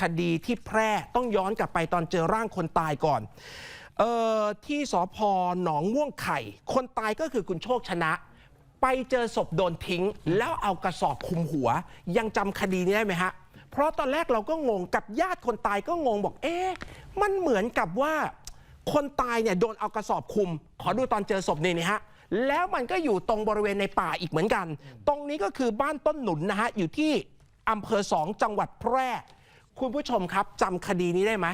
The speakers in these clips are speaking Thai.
คดีที่แพร่ต้องย้อนกลับไปตอนเจอร่างคนตายก่อนเออที่สพหนองม่วงไข่ คนตายก็คือคุณโชคชนะ ไปเจอศพโดนทิ้ง แล้วเอากระสอบคุมหัว ยังจำคดีนี้ได้ไหมฮะ เพราะตอนแรกเราก็งงกับญาติคนตายก็งงบอก เอ๊ะมันเหมือนกับว่า คนตายเนี่ยโดนเอากระสอบคุม ขอดูตอนเจอศพนี่นี่ฮะแล้วมันก็อยู่ตรงบริเวณในป่าอีกเหมือนกัน ตรงนี้ก็คือบ้านต้นหนุนนะฮะ อยู่ที่อำเภอสองจังหวัดแพร่ คุณผู้ชมครับจำคดีนี้ได้ไหม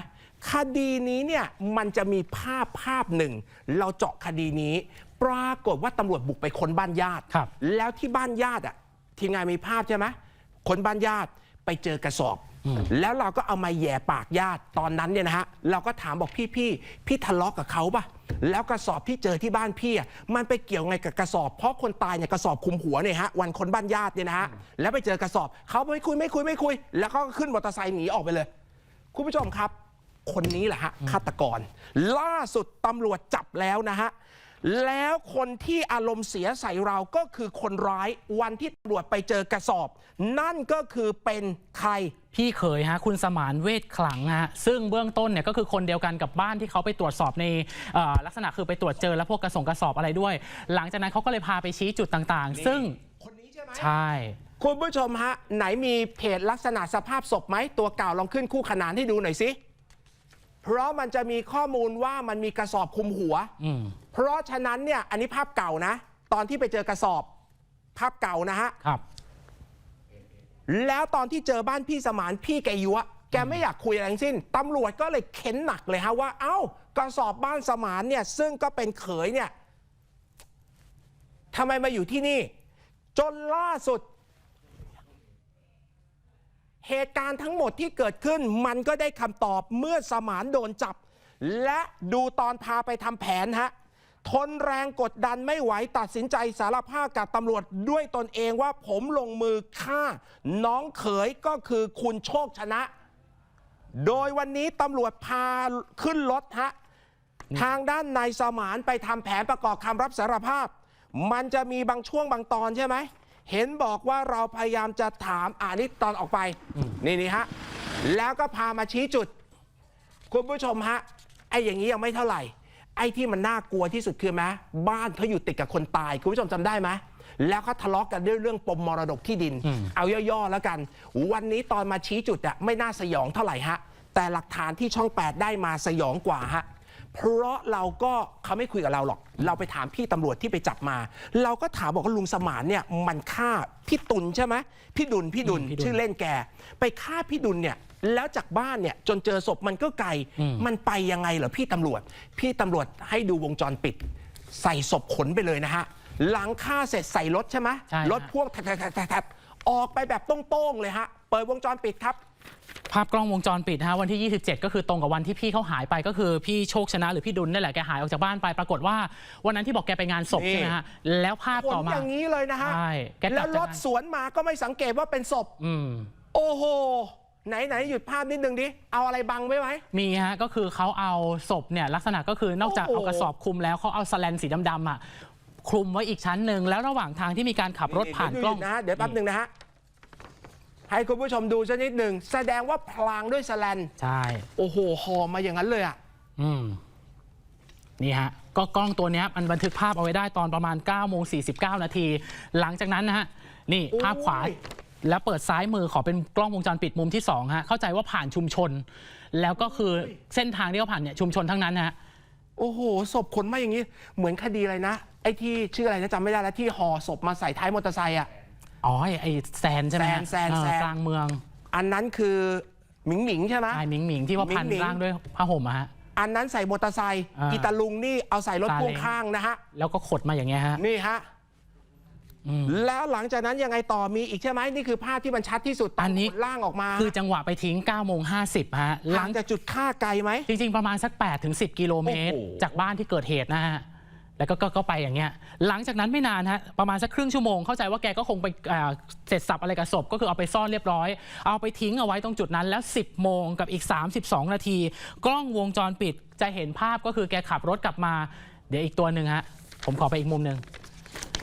คดีนี้เนี่ยมันจะมีภาพภาพหนึ่ง เราเจาะคดีนี้ ปรากฏว่าตำรวจบุกไปค้นบ้านญาติ ครับ แล้วที่บ้านญาติอะทีมงานมีภาพใช่ไหมคนบ้านญาติไปเจอกระสอบ แล้วเราก็เอามาแหย่ปากญาติตอนนั้นเนี่ยนะฮะเราก็ถามบอกพี่พี่พี่ทะเลาะกับเขาปะ แล้วกระสอบที่เจอที่บ้านพี่อะมันไปเกี่ยวไงกับกระสอบ เพราะคนตายเนี่ยกระสอบคลุมหัวเนี่ยฮะวันคนบ้านญาติเนี่ยนะฮะแล้วไปเจอกระสอบเขาไม่คุยไม่คุยไม่คุย แล้วเขาก็ขึ้นมอเตอร์ไซค์หนีออกไปเลย คุณผู้ชมครับ คนนี้แหละฮะฆาตกร ล่าสุดตำรวจจับแล้วนะฮะ แล้วคนที่อารมณ์เสียใส่เราก็คือคนร้ายวันที่ตำรวจไปเจอกระสอบ นั่นก็คือเป็นใคร พี่เขยฮะคุณสมานเวทขลังฮะซึ่งเบื้องต้นเนี่ยก็คือคนเดียวกันกับบ้านที่เขาไปตรวจสอบในเอ่อลักษณะคือไปตรวจเจอแล้วพวกกระสงกระสอบอะไรด้วย หลังจากนั้นเขาก็เลยพาไปชี้จุดต่างๆ ซึ่งคนนี้ใช่ไหม ใช่ คุณผู้ชมฮะ ไหนมีเพจลักษณะสภาพศพไหม ตัวเก่าลองขึ้นคู่ขนานให้ดูหน่อยสิ เพราะมันจะมีข้อมูลว่ามันมีกระสอบคลุมหัว อืม เพราะฉะนั้นเนี่ยอันนี้ภาพเก่านะ ตอนที่ไปเจอกระสอบภาพเก่านะฮะครับ แล้วตอนที่เจอบ้านพี่สมานพี่แกยุะแกไม่อยากคุยอะไรทั้งสิ้นตำรวจก็เลยเค้นหนักเลยฮะว่า เอ้ากระสอบบ้านสมานเนี่ยซึ่งก็เป็นเขยเนี่ยทำไมมาอยู่ที่นี่ จนล่าสุด เหตุการณ์ทั้งหมดที่เกิดขึ้นมันก็ได้คำตอบเมื่อสมานโดนจับ และดูตอนพาไปทำแผนฮะ ทนแรงกดดันไม่ไหวตัดสินใจสารภาพกับตำรวจด้วยตนเองว่าผมลงมือฆ่า น้องเขยก็คือคุณโชคชนะ โดยวันนี้ตำรวจพาขึ้นรถฮะทางด้านนายสมานไปทำแผนประกอบคำรับสารภาพ มันจะมีบางช่วงบางตอนใช่ไหม เห็นบอกว่าเราพยายามจะถามอ่านี่ตอนออกไป นี่นี่ฮะ แล้วก็พามาชี้จุด คุณผู้ชมฮะไอ้อย่างนี้ยังไม่เท่าไหร่ ไอ้ที่มันน่ากลัวที่สุดคือไหมบ้านเขาอยู่ติดกับคนตายคุณผู้ชมจำได้ไหมแล้วเขาทะเลาะกันด้วยเรื่องปมมรดกที่ดินอืมเอาย่อๆแล้วกัน วันนี้ตอนมาชี้จุดอะไม่น่าสยองเท่าไหร่ฮะแต่หลักฐานที่ช่อง 8 ได้มาสยองกว่าฮะ เพราะเราก็เขาไม่คุยกับเราหรอก เราไปถามพี่ตำรวจที่ไปจับมา เราก็ถามบอกว่าลุงสมานเนี่ยมันฆ่าพี่ตุลใช่ไหมพี่ดุลพี่ดุลอืมพี่ดุล ชื่อเล่นแก ไปฆ่าพี่ดุลเนี่ยแล้วจากบ้านเนี่ยจนเจอศพมันก็ไกลอืมมันไปยังไงเหรอพี่ตำรวจ พี่ตำรวจให้ดูวงจรปิด ใส่ศพขนไปเลยนะฮะหลังฆ่าเสร็จใส่รถใช่ไหมใช่ฮะ รถพ่วงแทบๆๆๆออกไปแบบโต้งๆเลยฮะเปิดวงจรปิดครับ ภาพกล้องวงจรปิดฮะวันที่ 27 ก็คือตรงกับวันที่พี่เขาหายไปก็คือพี่โชคชนะหรือพี่ดุลนี่แหละแกหายออกจากบ้านไปปรากฏว่า วันนั้นที่บอกแกไปงานศพนี่ ใช่ไหมฮะแล้วภาพขนต่อมาอย่างนี้เลยนะฮะ ใช่แกกลับแล้วรถจากงานสวนมาก็ไม่สังเกตว่าเป็นศพ อืม โอ้โห ไหนไหนหยุดภาพนิดนึงดิ เอาอะไรบังไว้ไหม มีฮะก็คือเขาเอาศพเนี่ยลักษณะก็คือนอกจากโอ้โหเอากระสอบคลุมแล้วเขาเอาสแลนสีดำๆอะคลุมไว้อีกชั้นหนึ่งแล้วระหว่างทางที่มีการขับรถผ่านกล้อง เดี๋ยวดูนะฮะเดี๋ยวแป๊บหนึ่งนะฮะ ให้คุณผู้ชมดูสักนิดหนึ่งแสดงว่าพลางด้วยสแลนใช่ โอ้โหห่อมาอย่างนั้นเลยอะ อืม นี่ฮะ ก็กล้องตัวเนี้ยมันบันทึกภาพเอาไว้ได้ตอนประมาณ9โมง49 นาที หลังจากนั้นนะฮะ นี่โอ้ย ภาพขวา แล้วเปิดซ้ายมือขอเป็นกล้องวงจรปิดมุมที่2ฮะ เข้าใจว่าผ่านชุมชน แล้วก็คือเส้นทางที่เขาผ่านเนี่ยชุมชนทั้งนั้นฮะ โอ้โหศพขนมาอย่างนี้ เหมือนคดีอะไรนะ ไอ้ที่ชื่ออะไรนะจำไม่ได้แล้วที่ห่อศพมาใส่ท้ายมอเตอร์ไซค์อะ อ๋อไอ้ไอ้แซนใช่ไหมฮะแซนแซนเออแซนกลางเมืองอันนั้นคือหมิงหมิงใช่ไหมไอ้หมิงหมิงที่ว่าพันหมิงหมิง ร่างด้วยผ้าห่มอะฮะ อันนั้นใส่มอเตอร์ไซค์อ่าอีตาลุงนี่เอาใส่รถซาเล้ง พ่วงข้างนะฮะ แล้วก็ขดมาอย่างเงี้ยฮะ นี่ฮะ อืมแล้วหลังจากนั้นยังไงต่อมีอีกใช่ไหมนี่คือภาพที่มันชัดที่สุดตอันนี้ ขล่างออกมาคือจังหวะไปทิ้ง9โมง50ฮะหหลัลังงจากจุดฆ่าไกลไหม จริง ๆ ประมาณสัก8ถึง10 กิโลเมตร โอ้โห จากบ้านที่เกิดเหตุนะฮะ แล้วก็ก็ก็ไปอย่างเงี้ย หลังจากนั้นไม่นานฮะ ประมาณสักครึ่งชั่วโมง เข้าใจว่าแกก็คงไปอ่าเสร็จสับอะไรกับศพ ก็คือเอาไปซ่อนเรียบร้อย เอาไปทิ้งเอาไว้ตรงจุดนั้นแล้ว 10 โมงกับอีก 32 นาที กล้องวงจรปิดจะเห็นภาพก็คือแกขับรถกลับมา เดี๋ยวอีกตัวหนึ่งฮะ ผมขอไปอีกมุมหนึ่ง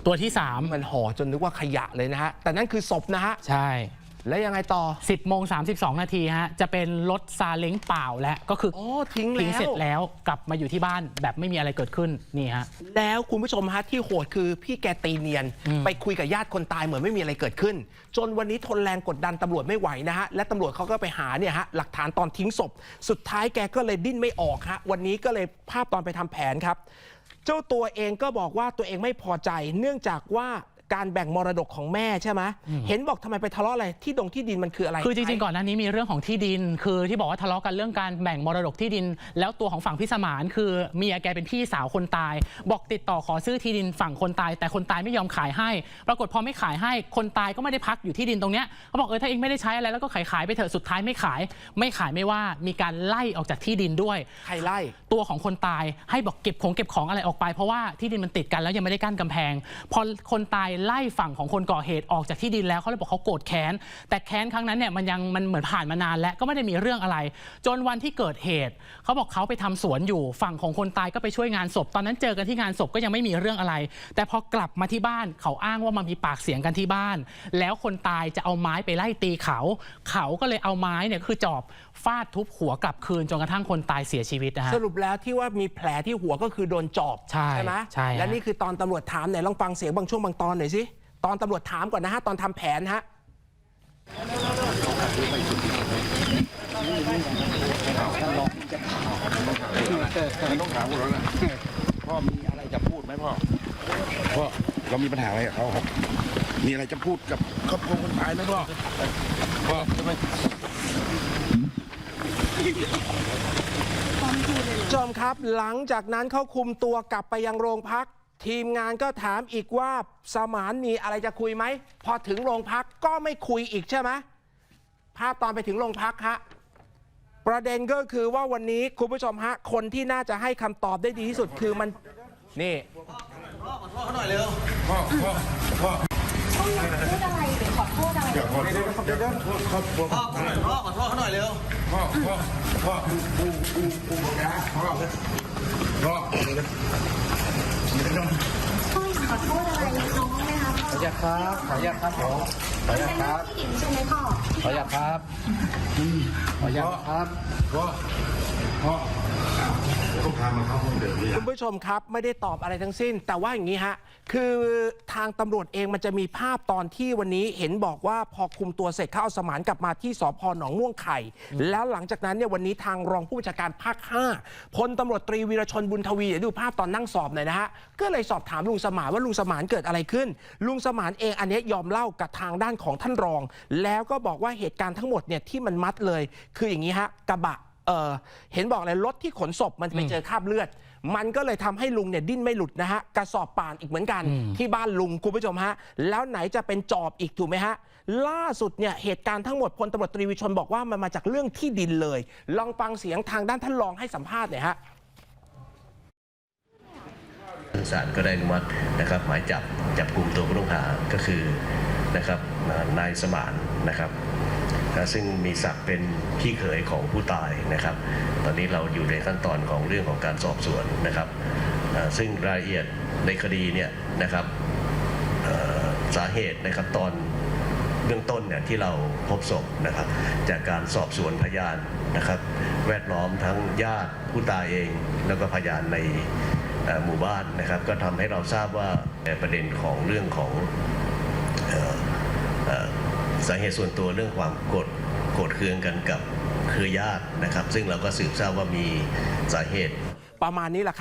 ตัวที่ 3 มันห่อจนนึกว่าขยะเลยนะฮะ แต่นั่นคือศพนะฮะ ใช่ แล้วยังไงต่อ 10โมง32 นาทีฮะ จะเป็นรถซาเล้งเปล่าและก็คือโอ้ทิ้งทิ้งแล้เสร็วจแล้วกลับมาอยู่ที่บ้านแบบไม่มีอะไรเกิดขึ้นนี่ฮะ แล้วคุณผู้ชมฮะที่โหดคือพี่แกตีเนียนอืมไปคุยกับญาติคนตายเหมือนไม่มีอะไรเกิดขึ้น จนวันนี้ทนแรงกดดันตำรวจไม่ไหวนะฮะ และตำรวจเขาก็ไปหาเนี่ยฮะหลักฐานตอนทิ้งศพ สุดท้ายแกก็เลยดิ้นไม่ออกฮะวันนี้ก็เลยภาพตอนไปทำแผนครับ เจ้าตัวเองก็บอกว่าตัวเองไม่พอใจ เนื่องจากว่า การแบ่งมรดกของแม่ใช่ไหมเห็นบอกทำไมไปทะเลาะอะไรที่ดงที่ดินมันคืออะไร คือจริงๆก่อนหน้านี้มีเรื่องของที่ดิน คือที่บอกว่าทะเลาะกันเรื่องการแบ่งมรดกที่ดิน แล้วตัวของฝั่งพี่สมานคือเมียแกเป็นพี่สาวคนตาย บอกติดต่อขอซื้อที่ดินฝั่งคนตาย แต่คนตายไม่ยอมขายให้ ปรากฏพอไม่ขายให้คนตายก็ไม่ได้พักอยู่ที่ดินตรงเนี้ยเขาบอกเออถ้าเองไม่ได้ใช้อะไรแล้วก็ขายขายๆไปเถอะสุดท้ายไม่ขาย ไม่ขายไม่ว่ามีการไล่ออกจากที่ดินด้วยใครไล่ตัวของคนตายให้บอกเก็บของเก็บของอะไรออกไปเพราะว่าที่ดินมันติดกันแล้วยังไม่ได้กั้นกำแพงพอคนตายไล่ฝั่งของคนก่อเหตุออกจากที่ดินแล้วเขาเลยบอกเขาโกรธแค้นแต่แค้นครั้งนั้นเนี่ยมันยังมันเหมือนผ่านมานานแล้วก็ไม่ได้มีเรื่องอะไร จนวันที่เกิดเหตุเขาบอกเขาไปทำสวนอยู่ฝั่งของคนตายก็ไปช่วยงานศพ ตอนนั้นเจอกันที่งานศพก็ยังไม่มีเรื่องอะไร แต่พอกลับมาที่บ้านเขาอ้างว่ามันมีปากเสียงกันที่บ้าน แล้วคนตายจะเอาไม้ไปไล่ตีเขา เขาก็เลยเอาไม้เนี่ยคือจอบฟาดทุบหัวกลับคืนจนกระทั่งคนตายเสียชีวิตนะฮะสรุปแล้วที่ว่ามีแผลที่หัวก็คือโดนจอบใช่ไหมใช่ฮะและนี่คือตอนตำรวจถามไหนลองฟังเสียงบางช่วงบางตอนหน่อยสิ ตอนตำรวจถามก่อนนะฮะ ตอนทำแผนฮะไม่ต้องถามพวกเราแล้วพ่อมีอะไรจะพูดไหมพ่อพ่อเรามีปัญหาอะไรกับเขาครับ มีอะไรจะพูดกับครอบครัวคนตายไหมพ่อพ่อทำไมจอมครับหลังจากนั้นเขาคุมตัวกลับไปยังโรงพัก ทีมงานก็ถามอีกว่าสมานมีอะไรจะคุยไหม พอถึงโรงพักก็ไม่คุยอีกใช่ไหมภาพตอนไปถึงโรงพักฮะประเด็นก็คือว่าวันนี้คุณผู้ชมฮะ คนที่น่าจะให้คำตอบได้ดีที่สุดคือมัน นี่พ่อพ่อพ่อเขาอยากพูดอะไรหรือขอโทษอะไรเดี๋ยวขอโทษเดี๋ยวเดี๋ยวโทษครอบครัวพ่อขอหน่อยพ่อขอโทษเขาหน่อยเร็วพ่อพ่อพ่อกูกูกูกูนะพ่อพ่อ เดี๋ยวเดี๋ยวเดี๋ยวพ่ออยากขอโทษอะไรน้องไหมคะพ่อขออนุญาตครับขออนุญาตครับผมขออนุญาตเป็นครับผู้หญิงใช่ไหมพ่อขออนุญาตครับขออนุญาตครับพ่อพ่อ ต้องพามาเข้าห้องเดิมหรือยัคุงณผู้ชมครับไม่ได้ตอบอะไรทั้งสิ้น แต่ว่าอย่างนี้ฮะคือทางตำรวจเองมันจะมีภาพตอนที่วันนี้เห็นบอกว่าพอคุมตัวเสร็จเขาเอาสมานกลับมาที่สพหนองม่วงไข่ แล้วหลังจากนั้นเนี่ยวันนี้ทางรองผู้บัญชาการภาค5พลตำรวจตรีวีรชนบุญทวีเดี๋ยวดูภาพตอนนั่งสอบหน่อยนะฮะก็เลยสอบถามลุงสมานว่าลุงสมานเกิดอะไรขึ้น ลุงสมานเองอันเนี้ยยอมเล่ากับทางด้านของท่านรอง แล้วก็บอกว่าเหตุการณ์ทั้งหมดเนี่ยที่มันมัดเลย คืออย่างนี้ฮะกระบะ เออเห็นบอกเลยรถที่ขนศพมันไปเจอคราบเลือด มันก็เลยทำให้ลุงเนี่ยดิ้นไม่หลุดนะฮะกระสอบป่านอีกเหมือนกัน ที่บ้านลุงคุณผู้ชมฮะ แล้วไหนจะเป็นจอบอีกถูกไหมฮะ ล่าสุดเนี่ยเหตุการณ์ทั้งหมดพลตำรวจตรีวิชนบอกว่ามันมาจากเรื่องที่ดินเลย ลองฟังเสียงทางด้านท่านรองให้สัมภาษณ์หน่อยฮะ ศาลก็ได้อนุมัตินะครับหมายจับจับกลุ่มตัวผู้ต้องหาก็คือนะครับอ่านายสมานนะครับ นะซึ่งมีศักดิ์เป็นพี่เขยของผู้ตายนะครับ ตอนนี้เราอยู่ในขั้นตอนของเรื่องของการสอบสวนนะครับ ซึ่งรายละเอียดในคดีเนี่ยนะครับสาเหตุนะครับตอนเบื้องต้นเนี่ยที่เราพบศพนะครับ จากการสอบสวนพยานนะครับ แวดล้อมทั้งญาติผู้ตายเอง แล้วก็พยานในหมู่บ้านนะครับ ก็ทำให้เราทราบว่าประเด็นของเรื่องของ สาเหตุส่วนตัวเรื่องความโกรธโกรธเคืองกันกับเครือญาตินะครับ ซึ่งเราก็สืบทราบว่ามีสาเหตุประมาณนี้แหละครับ